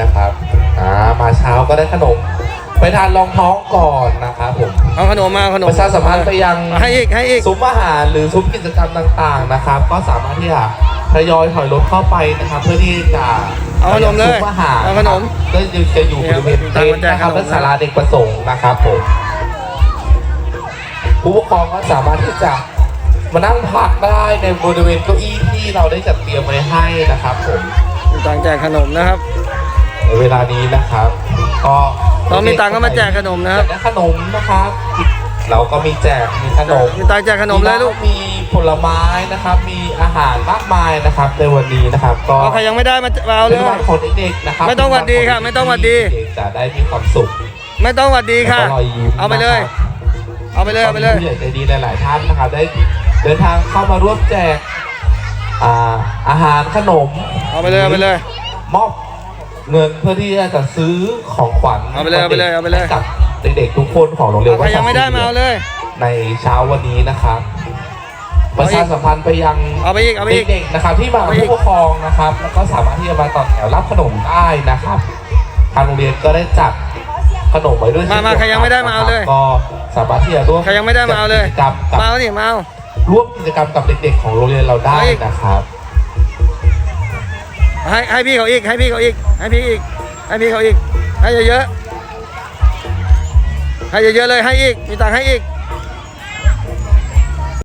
นะครับอ่ามาเช้าก็ได้ขนม ไปทานรองท้องก่อนนะครับผมเอาขนมมาเอาขนมประชาสัมพันธ์ไปยังให้อีกให้อีกซุ้มอาหารหรือซุ้มกิจกรรมต่างๆนะครับ ก็สามารถที่จะทยอยถอยรถเข้าไปนะครับ เพื่อที่จะเอาขนมเลยไปงซุ้มอาหารเอาขนมก็จะอยู่บริเวณเนี่ยเต็นท์นะครับตังค์มาแจกขนมและศาลาเด็กประสงค์นะครับผมผู้ปกครองก็สามารถที่จะมานั่งพักได้ในบริเวณเก้าอี้ที่เราได้จัดเตรียมไว้ให้นะครับผมมีตังค์แจกขนมนะครับใน เวลานี้นะครับก็เรามีตังค์ก็มาแจกขนมนะครับแจกขนมนะครับเราก็มีแจกมีขนมมีตังค์แจกขนมเลยลูกมีผลไม้นะครับ มีอาหารมากมายนะครับในวันนี้นะครับ ก็เอาใครยังไม่ได้มามาเอาเลเป็นยวันของเด็กๆนะครับไม่ต้องหวัดดีค่ะ ไม่ต้องหวัดดีเด็กๆจะได้มีความสุข ไม่ต้องหวัดดีค่ะแล้วก็รอยยิ้มเอาไปเลย เอาไปเลยเอาไปเลยผู้ใหญ่ใจดีหลายๆท่านนะครับได้เดินทางเข้ามาร่วมแจกอ่าอาหารขนมเอาไปเลยเอาไปเลย มอบ เงินเพื่อที่จะซื้อของขวัญเอาไปเลยเอาไปเลยเอาไปเลย ให้กับเด็กๆทุกคนของโรงเรียนเอาใครยังไม่ได้มาเอาเลย ในเช้าวันนี้นะครับประชาสัมพันธ์ไปยังเอาไปอีกเอาไปอีกเด็กๆนะครับที่มาเอากับไปอีก ผู้ปกครองนะครับ แล้วก็สามารถที่จะมาต่อแถวรับขนมได้นะครับทางโรงเรียนก็ได้จัดขนมไว้ด้วยมามาเช่นดีวใครยังไม่ได้มาเอาเลย นะครับก็สามารถที่จะร่วมใครยังไม่ได้มาเอาเลย กิจกรรมกับ มาเอาดิมาเอา ร่วมกิจกรรมกับเด็กๆของโรงเรียนเราได้เอาอีกนะครับ ให้ให้พี่เขาอีก ให้พี่เขาอีก ให้พี่อีก ให้พี่เขาอีก ให้เยอะๆ ให้เยอะๆเลย ให้อีก มีตังค์ให้อีก